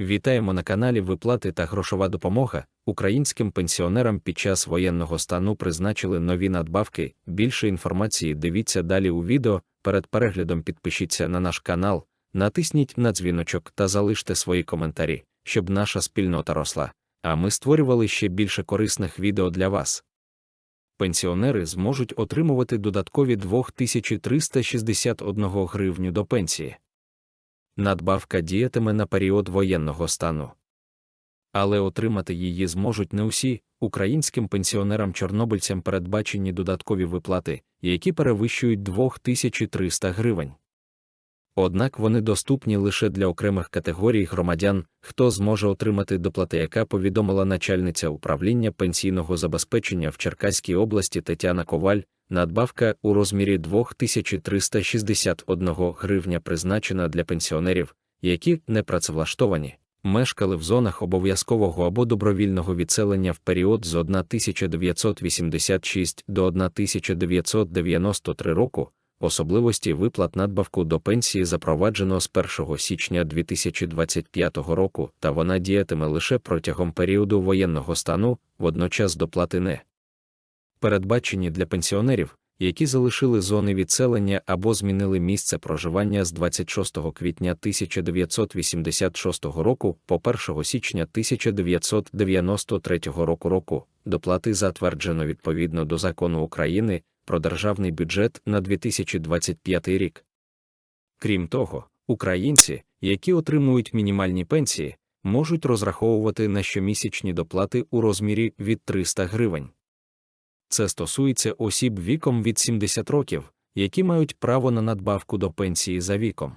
Вітаємо на каналі Виплати та грошова допомога. Українським пенсіонерам під час воєнного стану призначили нові надбавки. Більше інформації дивіться далі у відео. Перед переглядом підпишіться на наш канал, натисніть на дзвіночок та залиште свої коментарі, щоб наша спільнота росла. А ми створювали ще більше корисних відео для вас. Пенсіонери зможуть отримувати додаткові 2361 гривню до пенсії надбавка діятиме на період воєнного стану. Але отримати її зможуть не усі українським пенсіонерам-чорнобильцям передбачені додаткові виплати, які перевищують 2300 гривень. Однак вони доступні лише для окремих категорій громадян, хто зможе отримати доплати, яка повідомила начальниця управління пенсійного забезпечення в Черкаській області Тетяна Коваль, надбавка у розмірі 2361 гривня призначена для пенсіонерів, які не працевлаштовані, мешкали в зонах обов'язкового або добровільного відселення в період з 1986 до 1993 року. Особливості виплат надбавку до пенсії запроваджено з 1 січня 2025 року, та вона діятиме лише протягом періоду воєнного стану, водночас доплати не передбачені для пенсіонерів, які залишили зони відселення або змінили місце проживання з 26 квітня 1986 року по 1 січня 1993 року року, доплати затверджено відповідно до закону України про державний бюджет на 2025 рік. Крім того, українці, які отримують мінімальні пенсії, можуть розраховувати на щомісячні доплати у розмірі від 300 гривень. Це стосується осіб віком від 70 років, які мають право на надбавку до пенсії за віком.